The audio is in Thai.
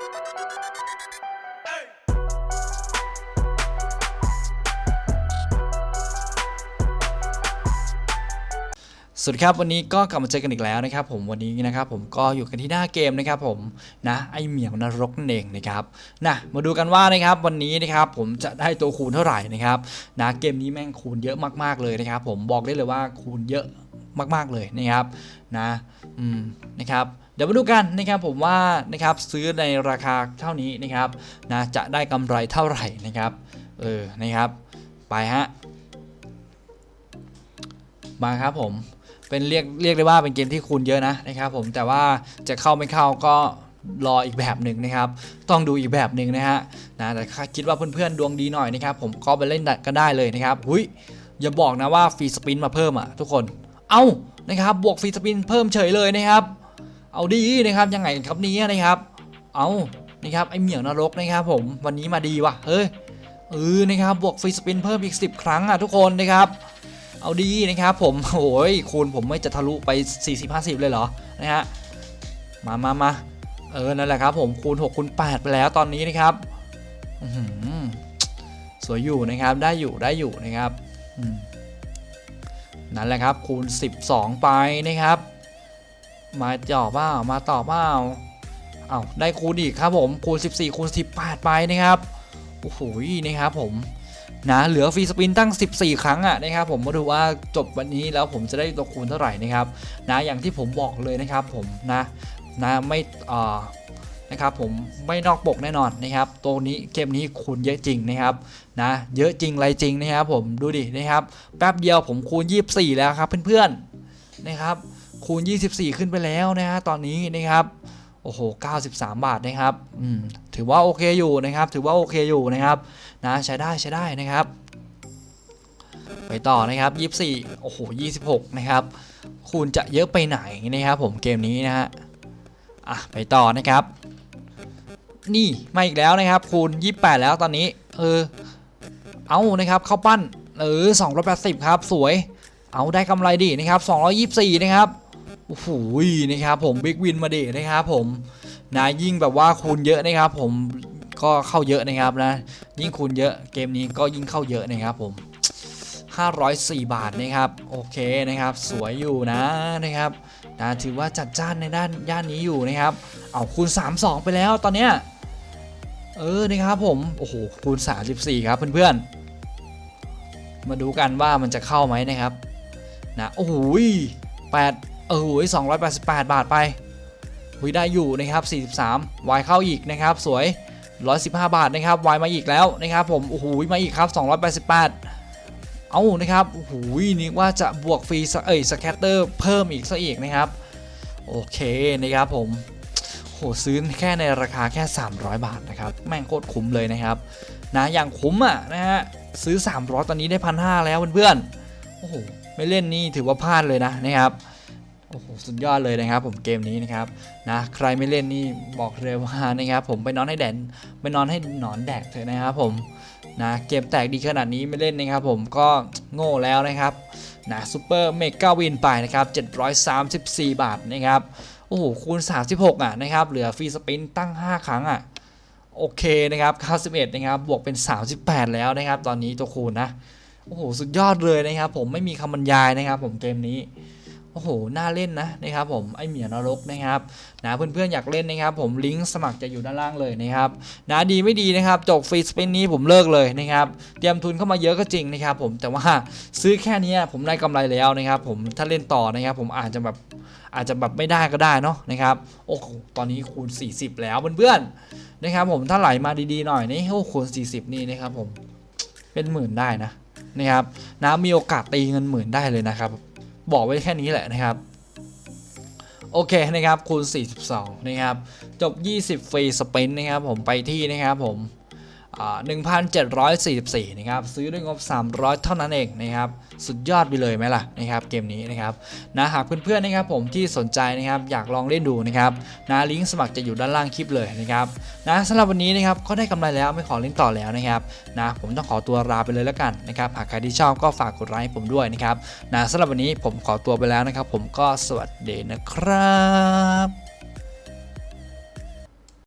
สวัสดีครับวันนี้ก็กลับมาเจอกันอีกแล้วนะครับ ผมวันนี้นะครับผมก็อยู่กันที่หน้าเกมนะครับผมนะไอเหมียวนรกนั่นเองนะครับนะมาดูกันว่านะครับวันนี้นะครับผมจะได้ตัวคูณเท่าไหร่นะครับนะเกมนี้แม่งคูณเยอะมากๆเลยนะครับ ผมบอกได้เลยว่าคูณเยอะมากๆเลยนะครับนะอืมนะครับ ดี๋ยวมาดูกันนะครับผมว่านะครับซื้อในราคาเท่านี้นะครับนะจะได้กำไรเท่าไหร่นะครับเออนะครับ ไปฮะมาครับผมเป็นเรียกเรียกได้ว่าเป็นเกมที่คูณเยอะนะนะครับผมแต่ว่าจะเข้าไม่เข้าก็รออีกแบบหนึ่งนะครับ ต้องดูอีกแบบหนึ่งนะฮะนะแต่ถ้าคิดว่าเพื่อนๆดวงดีหน่อยนะครับ ผมก็ไปเล่นกันได้เลยนะครับหุยอย่าบอกนะว่าฟรีสปินมาเพิ่มอะทุกคน เอานะครับบวกฟรีสปินเพิ่มเฉยเลยนะครับ เอาดีนะครับยังไงครับนี้นะครับ เอานะครับไอเหมียวนรกนะครับผมวันนี้มาดีว่ะเฮ้ยเออนะครับบวกฟรีสปินเพิ่มอีก 10 ครั้งอะทุกคนนะครับ เอาดีนะครับผมโอ้ยคูณผมไม่จะทะลุไป 40 50 เลยเหรอนะฮะมามามาเออนั่นแหละครับผมคูณ6คูณ8ไปแล้วตอนนี้นะครับสวยอยู่นะครับได้อยู่ได้อยู่นะครับนั่นแหละครับคูณ 12 ไปนะครับ มาต่อเปล่ามาต่อเปล่าเอาได้คูณอีกครับผมคูณ 14คูณ18 ไปนะครับโอ้โหนะครับผมนะเหลือฟรีสปินตั้ง 14 ครั้งอะนะครับผมมาดูว่าจบวันนี้แล้วผมจะได้ตัวคูณเท่าไหร่นะครับนะอย่างที่ผมบอกเลยนะครับผมนะนะไม่อ่านะครับผมไม่นอกปกแน่นอนนะครับตัวนี้เกมนี้คูณเยอะจริงนะครับนะเยอะจริงไรจริงนะครับผมดูดินะครับแป๊บเดียวผมคูณ 24 แล้วครับเพื่อนๆนะครับ คูณ 24 ขึ้นไปแล้วนะฮะตอนนี้นะครับโอ้โห 93 บาทนะครับ อืม ถือว่าโอเคอยู่นะครับ ถือว่าโอเคอยู่นะครับ นะ ใช้ได้ใช้ได้นะครับ ไปต่อนะครับ 24 โอ้โห 26 นะครับ คูณจะเยอะไปไหนนะครับ ผมเกมนี้นะฮะ อะ ไปต่อนะครับ นี่ มาอีกแล้วนะครับ คูณ 28 แล้วตอนนี้ เออ เอานะครับ เข้าปั้น เออ280 ครับ สวย เอาได้กำไรดีนะครับ 224 นะครับ โอ้โหนะครับผมบิ๊กวินมาเดินะครับผมนะยิ่งแบบว่าคูณเยอะนะครับ ผมก็เข้าเยอะนะครับนะ ยิ่งคูณเยอะเกมนี้ก็ยิ่งเข้าเยอะนะครับผม 504 บาทนะครับ โอเคนะครับ สวยอยู่นะนะครับนะถือว่าจัดจ้านในด้านย่านนี้อยู่นะครับ เอาคูณ 32 ไปแล้วตอนเนี้ยเออนะครับผมโอ้โหคูณ 34 ครับเพื่อนๆมาดูกันว่ามันจะเข้าไหมนะครับนะโอ้โห8 เออโอ้ย288บาทไปหุยได้อยู่นะครับ43วายเข้าอีกนะครับ สวย115บาทนะครับวายมาอีกแล้วนะครับ ผมโอ้โหมาอีกครับ288เอานะครับโอ้โหนี่ว่าจะบวกฟรีสเอ้ยสแคตเตอร์เพิ่มอีกซะอีกนะครับ โอเคนะครับผมโหซื้อแค่ในราคาแค่ 300 บาทนะครับ แม่งโคตรคุ้มเลยนะครับ นะอย่างคุ้มอะนะฮะซื้อ 300 ตอนนี้ได้พันห้าแล้วเพื่อนๆโอ้โหไม่เล่นนี่ถือว่าพลาดเลยนะนะครับ โอ้โหสุดยอดเลยนะครับผมเกมนี้นะครับนะใครไม่เล่นนี่บอกเลยว่านะครับผมไปนอนให้แดนไปนอนให้หนอนแดกเถอะนะครับผมนะเกมแตกดีขนาดนี้ไม่เล่นนะครับผมก็โง่แล้วนะครับนะซูเปอร์เมกาวินไปนะครับ734 บาทนะครับโอ้โหคูณ 36 อะนะครับเหลือฟรีสปินตั้ง 5 ครั้งอะโอเคนะครับ91นะครับบวกเป็น 38 แล้วนะครับ ตอนนี้ตัวคูณนะโอ้โหสุดยอดเลยนะครับ ผมไม่มีคำบรรยายนะครับ ผมเกมนี้ โอ้โห น่าเล่นนะนะครับผม ไอเหมียนรกนะครับนะเพื่อนๆอยากเล่นนะครับ ผมลิงก์สมัครจะอยู่ด้านล่างเลยนะครับนะดีไม่ดีนะครับจบฟรีสเปนนี้ผมเลิกเลยนะครับ เตรียมทุนเข้ามาเยอะก็จริงนะครับ ผมแต่ว่าซื้อแค่นี้ผมได้กำไรแล้วนะครับ ผมถ้าเล่นต่อนะครับ ผมอาจจะแบบอาจจะแบบไม่ได้ก็ได้เนาะนะครับ โอ้โหตอนนี้คูณ 40 แล้วเพื่อนๆนะครับ ผมถ้าไหลมาดีๆหน่อยนี่โอ้คูณ 40 นี่นะครับ ผมเป็นหมื่นได้นะนะครับนะมีโอกาสตีเงินหมื่นได้เลยนะครับ บอกไว้แค่นี้แหละนะครับโอเคนะครับคูณ 42 นะครับ จบ 20 ฟรีสเปนนะครับผมไปที่นะครับผม 1,744นะครับซื้อด้วยงบ 300 เท่านั้นเองนะครับสุดยอดไปเลยไหมล่ะนะครับเกมนี้นะครับนะหากเพื่อนๆนะครับผมที่สนใจนะครับอยากลองเล่นดูนะครับนะลิงก์สมัครจะอยู่ด้านล่างคลิปเลยนะครับนะสำหรับวันนี้นะครับก็ได้กำไรแล้วไม่ขอเล่นต่อแล้วนะครับนะผมต้องขอตัวลาไปเลยแล้วกันนะครับหากใครที่ชอบก็ฝากกดไลค์ผมด้วยนะครับนะสำหรับวันนี้ผมขอตัวไปแล้วนะครับ ผมก็สวัสดีนะครับ